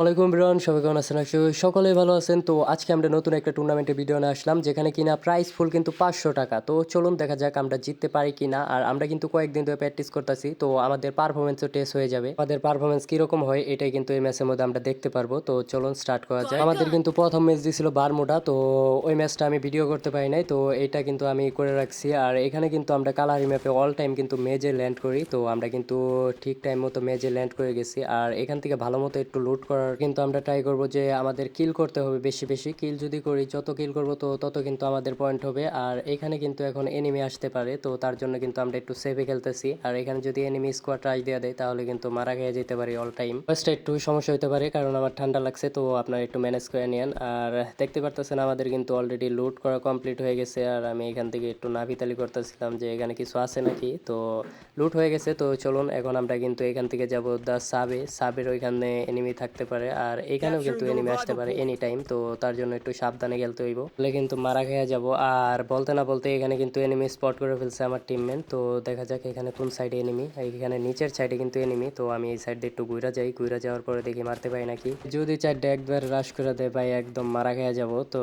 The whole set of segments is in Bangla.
ওয়ালাইকুম বিরন সবাই কেমন আছেন? সকলেই ভালো আছেন। তো আজকে আমরা নতুন একটা টুর্নামেন্টের ভিডিও নিয়ে আসলাম, যেখানে কিনা প্রাইস ফুল কিন্তু পাঁচশো টাকা। তো চলুন দেখা যাক আমরা জিততে পারি কিনা। আর আমরা কিন্তু কয়েকদিন ধরে প্র্যাকটিস করতেছি, তো আমাদের পারফরমেন্সও টেস্ট হয়ে যাবে। আমাদের পারফরমেন্স কীরকম হয়, এটাই কিন্তু এই ম্যাচের মধ্যে আমরা দেখতে পারব। তো চলুন স্টার্ট করা যায় আমাদের কিন্তু প্রথম ম্যাচ দিয়েছিল বারমুডা, তো ওই ম্যাচটা আমি ভিডিও করতে পারি নাই। তো এটা কিন্তু আমি করে রাখছি। আর এখানে কিন্তু আমরা কালারি ম্যাপে অল টাইম কিন্তু মেজে ল্যান্ড করি। তো আমরা কিন্তু ঠিক টাইম মতো মেজে ল্যান্ড করে গেছি। আর এখান থেকে ভালো মতো একটু লুট করার কিন্তু আমরা ট্রাই করব যে আমাদের কিল করতে হবে বেশি বেশি। কিল যদি করি, যত কিল করব তো তত কিন্তু আমাদের পয়েন্ট হবে। আর এখানে কিন্তু এখন এনিমি আসতে পারে, তো তার জন্য কিন্তু আমরা একটু সেভে খেলতেছি। আর এখানে যদি এনিমি স্কোয়াড ট্রাই দেওয়া দেয়, তাহলে কিন্তু মারা খেয়ে যেতে পারি অল টাইম ফার্স্টে একটু সমস্যা হতে পারে, কারণ আমার ঠান্ডা লাগছে, তো আপনারা একটু ম্যানেজ করে নিন আর দেখতে পারতেছেন আমাদের কিন্তু অলরেডি লুট করা কমপ্লিট হয়ে গেছে। আর আমি এখান থেকে একটু নাভিতালি করতেছিলাম যে এখানে কিছু আছে নাকি, তো লুট হয়ে গেছে। তো চলুন, এখন আমরা কিন্তু এখান থেকে যাব দা সাবে সাবের ওইখানে এনিমি থাকতে পারে। আর এখানেও কিন্তু এনিমি আসতে পারে এনি টাইম তো তার জন্য একটু সাবধানে খেলতে হইব। তাহলে কিন্তু মারা খেয়ে যাব আর বলতে না বলতে এখানে কিন্তু এনিমি স্পট করে ফেলছে আমার টিমমেট তো দেখা যাক এখানে কোন সাইডে এনিমি এখানে নিচের সাইডে কিন্তু এনিমি তো আমি এই সাইড একটু ঘুরা যাই ঘুরা যাওয়ার পরে দেখি মারতে পাই নাকি। যদি চারটে একবার রাশ করে দেয় ভাই একদম মারা খেয়ে যাব তো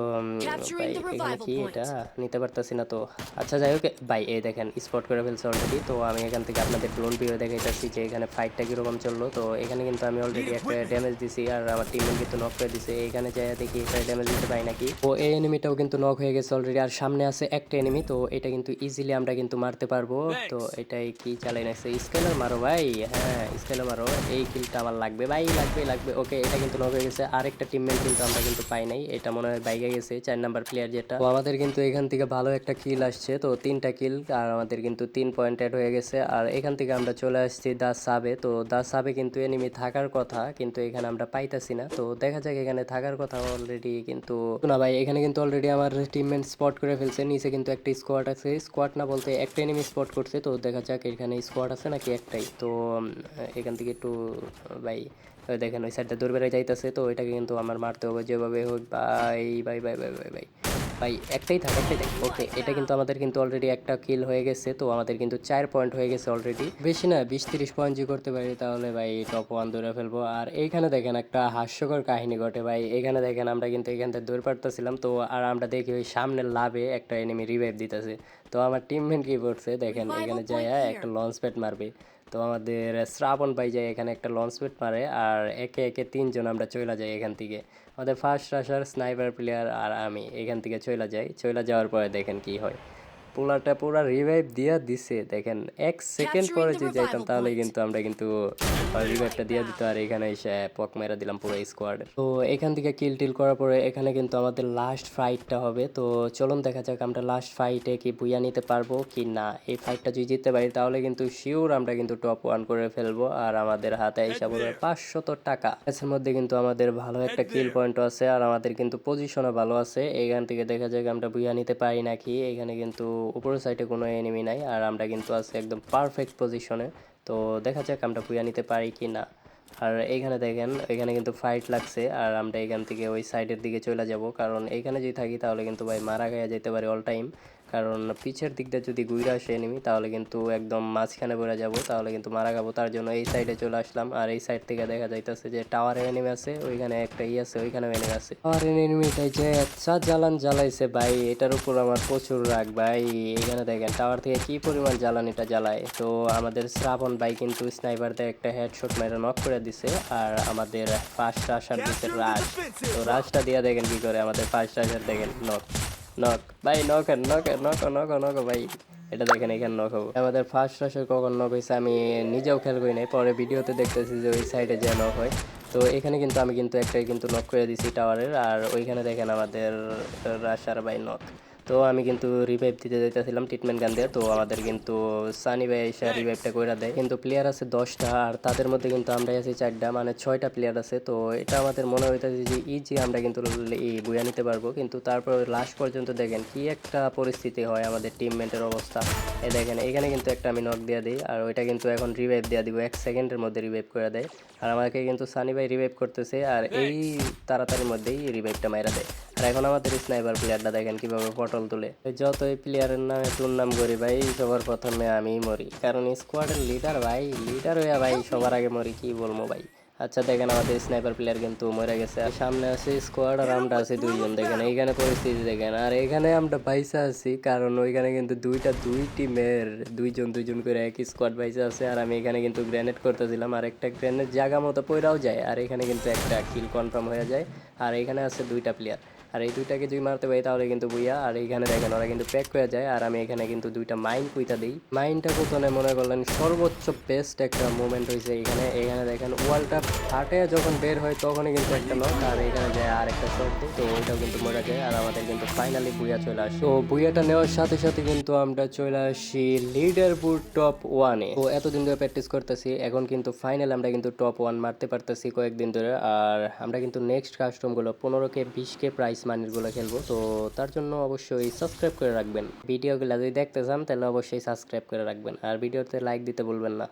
ভাই এখানে কি এটা? নিতে পারতাছি না তো। আচ্ছা যাই হোক ভাই এই দেখেন স্পট করে ফেলছে অলরেডি তো আমি এখান থেকে আপনাদের ড্রোন ভিউ দেখাইতেছি যে এখানে ফাইটটা কীরকম চলল তো এখানে কিন্তু আমি অলরেডি একটা ড্যামেজ দিছি। আর আমার টিমমেট কিন্তু নক করে দিছে। এখানে যাই দেখি এটা ড্যামেজ দিতে পাই নাকি। তো এই এনিমিটাও কিন্তু নক হয়ে গেছে অলরেডি আর সামনে আছে একটা এনিমি তো এটা কিন্তু ইজিলি আমরা কিন্তু মারতে পারব। তো এটাই কি চালাই নাকছে স্কেলার মারো ভাই। হ্যাঁ স্কেলার মারো। এই কিলটা আমার লাগবে ভাই লাগবে লাগবে। ওকে এটা কিন্তু নক হয়ে গেছে। আরেকটা টিমমেট কিন্তু আমরা কিন্তু পাই নাই। এটা মনে হয় বাইকে গেছে চার নাম্বার প্লেয়ার যেটা। তো আমাদের কিন্তু এখান থেকে ভালো একটা কিল আসছে তো তিনটা কিল আর আমাদের কিন্তু তিন পয়েন্ট অ্যাড হয়ে গেছে। আর এখান থেকে আমরা চলে আসছি দা সাবে তো দা সাবে কিন্তু এনিমি থাকার কথা কিন্তু এখানে আমরা পাইতাছি না। তো দেখা যাক এখানে থাকার কথা অলরেডি কিন্তু না ভাই, এখানে কিন্তু অলরেডি আমার টিমমেন্ট স্পট করে ফেলছে। নিচে কিন্তু একটা স্কোয়াড আছে। স্কোয়াড না বলতে একটা এনিমি স্পট করছে। তো দেখা যাক এখানে স্কোয়াড আছে নাকি একটাই। তো এখান থেকে একটু, ভাই, দেখেন ওই সাইডটা দূর বেড়ে যাইতেছে। তো এটাকে কিন্তু আমার মারতে হবে যেভাবে হোক। Bye bye bye bye bye ভাই। ভাই একটাই থাক একটাই থাক ওকে এটা কিন্তু আমাদের কিন্তু অলরেডি একটা কিল হয়ে গেছে তো আমাদের কিন্তু চার পয়েন্ট হয়ে গেছে অলরেডি বেশি না বিশ তিরিশ পয়েন্ট যদি করতে পারি তাহলে ভাই টপ ওয়ান ধরে ফেলব। আর এইখানে দেখেন একটা হাস্যকর কাহিনী ঘটে ভাই। এখানে দেখেন আমরা কিন্তু এখান থেকে দৌড় পারতেছিলাম তো আর আমরা দেখি ওই সামনের লাভে একটা এনিমি রিভাইভ দিতেছে। তো আমার টিমমেট কি করছে দেখেন এখানে যায় একটা লঞ্চ প্যাড মারবে। তো আমাদের শ্রাবণ ভাই যায় এখানে একটা লঞ্চ পেট মারে আর একে একে তিনজন আমরা চইলা যাই এখান থেকে। আমাদের ফার্স্ট রাশার স্নাইপার প্লেয়ার আর আমি এখান থেকে চইলা যাই। চইলা যাওয়ার পরে দেখেন কি হয়। পোলারটা পুরা রিভাইভ দিয়া দিছে। দেখেন এক সেকেন্ড পরে যদি যাইতাম তাহলে কিন্তু আমরা কিন্তু রিভাইভটা দিয়ে দিত আর এখানে এসে পক মেরা দিলাম পুরো স্কোয়াড তো এখান থেকে কিল টিল করার পরে এখানে কিন্তু আমাদের লাস্ট ফাইটটা হবে। তো চলুন দেখা যাক আমরা লাস্ট ফাইটে কি বুইয়া নিতে পারব কি না। এই ফাইটটা যদি জিততে পারি তাহলে কিন্তু শিওর আমরা কিন্তু টপ ওয়ান করে ফেলব। আর আমাদের হাতে হিসাব হবে পাঁচশত টাকা। এর মধ্যে কিন্তু আমাদের ভালো একটা কিল পয়েন্ট আছে আর আমাদের কিন্তু পজিশনও ভালো আছে। এখান থেকে দেখা যাক আমরা বুইয়া নিতে পারি নাকি। এখানে কিন্তু উপরের সাইডে কোনো এনিমি নাই, আর আমরা কিন্তু আছি একদম পারফেক্ট পজিশনে তো দেখা যাক আমরা পুয়া নিতে পারি কি না। আর এইখানে দেখেন, এখানে কিন্তু ফাইট লাগছে, আর আমরা এখান থেকে ওই সাইডের দিকে চলে যাব। কারণ এইখানে যদি থাকি তাহলে কিন্তু ভাই মারা খাইয়া যেতে পারি অল টাইম কারণ পিছের দিকটা যদি ঘুরে আসে এনিমি তাহলে কিন্তু একদম মাঝখানে পড়ে যাব তাহলে কিন্তু মারা খাব। তার জন্য এই সাইডে চলে আসলাম আর এই সাইড থেকে দেখা যাইতেছে যে টাওয়ারে এনিমি আছে ওইখানে একটা ই আছে ওইখানেও এনিমি আছে। টাওয়ারের এনিমিটাই যে আচ্ছা জ্বালান জ্বালাইছে ভাই এটার উপর আমার প্রচুর রাগ ভাই। এখানে দেখেন টাওয়ার থেকে কি পরিমাণ জ্বালানিটা জ্বালায়। তো আমাদের শ্রাবণ ভাই কিন্তু স্নাইপার দিয়ে একটা হেডশট মেরে নক করে দিছে আর আমাদের ফার্স্ট আসার দিচ্ছে রাশ তো রাশটা দিয়ে দেখেন কি করে আমাদের ফার্স্ট আসার দেখেন নক নক ভাই knock knock knock knock knock ভাই, এটা দেখেন এখানে নক হব। আমাদের ফার্স্ট রাশের কখন নক হয়েছে আমি নিজেও খেয়াল করি নাই, পরে ভিডিওতে দেখতেছি যে ওই সাইডে যে নক হয়। তো এখানে কিন্তু আমি কিন্তু একটাই কিন্তু নক করে দিছি টাওয়ারের আর ওইখানে দেখেন আমাদের রাশার ভাই নক তো আমি কিন্তু রিভাইভ দিতে যাইতেছিলাম ট্রিটমেন্ট গান দিয়ে তো আমাদের কিন্তু সানি ভাই এসে রিভাইভটা করে দেয়। কিন্তু প্লেয়ার আছে দশটা আর তাদের মধ্যে কিন্তু আমরা আছি চারটা মানে ছয়টা প্লেয়ার আছে। তো এটা আমাদের মনে হইতেছে যে ইজি আমরা কিন্তু এই বুয়া নিতে পারব। কিন্তু তারপর লাস্ট পর্যন্ত দেখেন কি একটা পরিস্থিতি হয় আমাদের টিমমেটের অবস্থা। এই দেখেন এখানে কিন্তু একটা আমি নক দিয়ে দিই আর ওইটা কিন্তু এখন রিভাইভ দিয়ে দিব এক সেকেন্ডের মধ্যে রিভাইভ করে দেয়। আর আমাকে কিন্তু সানি ভাই রিভাইভ করতেছে আর এই তাড়াতাড়ির মধ্যেই রিভাইভটা মাইরা দেয়। আর এখন আমাদের স্নাইপার প্লেয়ারটা দেখেন কীভাবে পটল তুলে। যতই প্লেয়ারের নামে টুর্নাম করি ভাই, সবার প্রথমে আমিই মরি। কারণ স্কোয়াডের লিডার ভাই লিডার হইয়া ভাই সবার আগে মরি, কি বলব ভাই? আচ্ছা দেখেন আমাদের স্নাইপার প্লেয়ার কিন্তু মরে গেছে। আর সামনে আছে স্কোয়াড আর আমরা আছি দুইজন, দেখেন এইখানে পরিস্থিতি দেখেন। আর এখানে আমরা বাইসা আছি, কারণ ওইখানে কিন্তু দুইটা, দুই টিমের দুইজন দুইজন করে এক স্কোয়াড বাইসা আছে। আর আমি এখানে কিন্তু গ্রেনেড করতেছিলাম, আর একটা গ্রেনেড জায়গা মতো পইরাও যায়। আর এখানে কিন্তু একটা কিল কনফার্ম হয়ে যায়। আর এখানে আছে দুইটা প্লেয়ার আর এই দুইটাকে যদি মারতে পারি তাহলে কিন্তু বুইয়া, আর এইখানে দেখেন ওরা কিন্তু প্যাক হয়ে যায়, আর আমি এখানে কিন্তু দুইটা মাইন কুইতা দিই। মাইনটা কোথায় মনে করলেন সর্বোচ্চ বেস্ট একটা মুভমেন্ট হয়েছে এখানে। এখানে দেখেন ওয়ালটা ফাটে যখন বের হয় তখনই কিন্তু একটা নক আর এখানে যায় আর একটা শট দিই। তো ওইটাও কিন্তু মরে যায়, আর আমাদের কিন্তু ফাইনালি বুইয়া চলে আসে। তো বুইয়াটা নেওয়ার সাথে সাথে কিন্তু আমরা চলে আসি লিডার বুট টপ ওয়ানে তো এতদিন ধরে প্র্যাকটিস করতেছি, এখন কিন্তু ফাইনাল আমরা কিন্তু টপ ওয়ান মারতে পারতেছি কয়েকদিন ধরে। আর আমরা কিন্তু নেক্সট কাস্টমগুলো পনেরো কে, বিশ কে প্রাইস মানিরগুলো খেলব। তো তার জন্য অবশ্যই সাবস্ক্রাইব করে রাখবেন। ভিডিওগুলো যদি দেখতে চান, তাহলে অবশ্যই সাবস্ক্রাইব করে রাখবেন। আর ভিডিওতে লাইক দিতে ভুলবেন না।